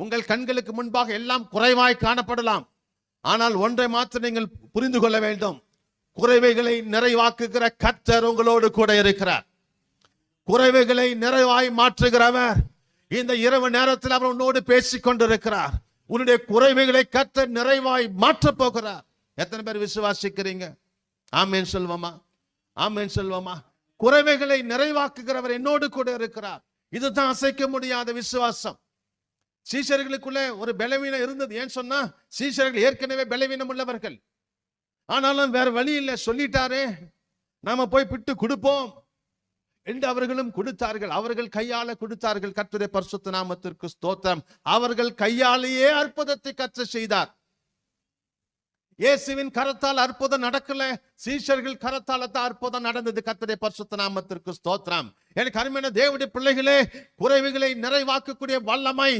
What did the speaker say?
உங்கள் கண்களுக்கு முன்பாக எல்லாம் குறைவாய் காணப்படலாம். ஆனால் ஒன்றை மாத்திரம் நீங்கள் புரிந்து கொள்ள வேண்டும். குறைவைகளை நிறைவாக்குகிற கத்தர் உங்களோடு கூட இருக்கிறார். குறைவைகளை நிறைவாய் மாற்றுகிறவர். இந்த இரவு நேரத்தில் அவர் உன்னோடு பேசிக் கொண்டிருக்கிறார். உன்னுடைய குறைவைகளை கத்த நிறைவாய் மாற்றப் போகிறார். எத்தனை பேர் விசுவாசிக்கிறீங்க? ஆமேன் செல்வமா? ஆமேன் செல்வமா? குறைவைகளை நிறைவாக்குகிறவர் என்னோடு கூட இருக்கிறார். இதுதான் அசைக்க முடியாத விசுவாசம். சீஷர்களுக்குள்ளே ஒரு பலவீனம் இருந்தது. ஏன் சொன்னா சீஷர்கள் ஏற்கனவே பலவீனம் உள்ளவர்கள். ஆனாலும் வேற வழி இல்லை. சொல்லிட்டாரே நாம போய் பிட்டு கொடுப்போம் என்று அவர்களும் கொடுத்தார்கள். அவர்கள் கையால கொடுத்தார்கள். கத்துரை பரிசுத்த நாமத்திற்கு ஸ்தோத்திரம். அவர்கள் கையாலேயே அற்புதத்தை கற்று செய்தார். இயேசுவின் கரத்தால் அற்புதம் நடக்கல. சீஷர்கள் கரத்தால தான் அற்புதம் நடந்தது. கத்தரை பரிசுத்த நாமத்திற்கு ஸ்தோத்திரம். எனக்கு அருமையான தேவனுடைய பிள்ளைகளே குறைவுகளை நிறைவாக்கக்கூடிய வல்லமை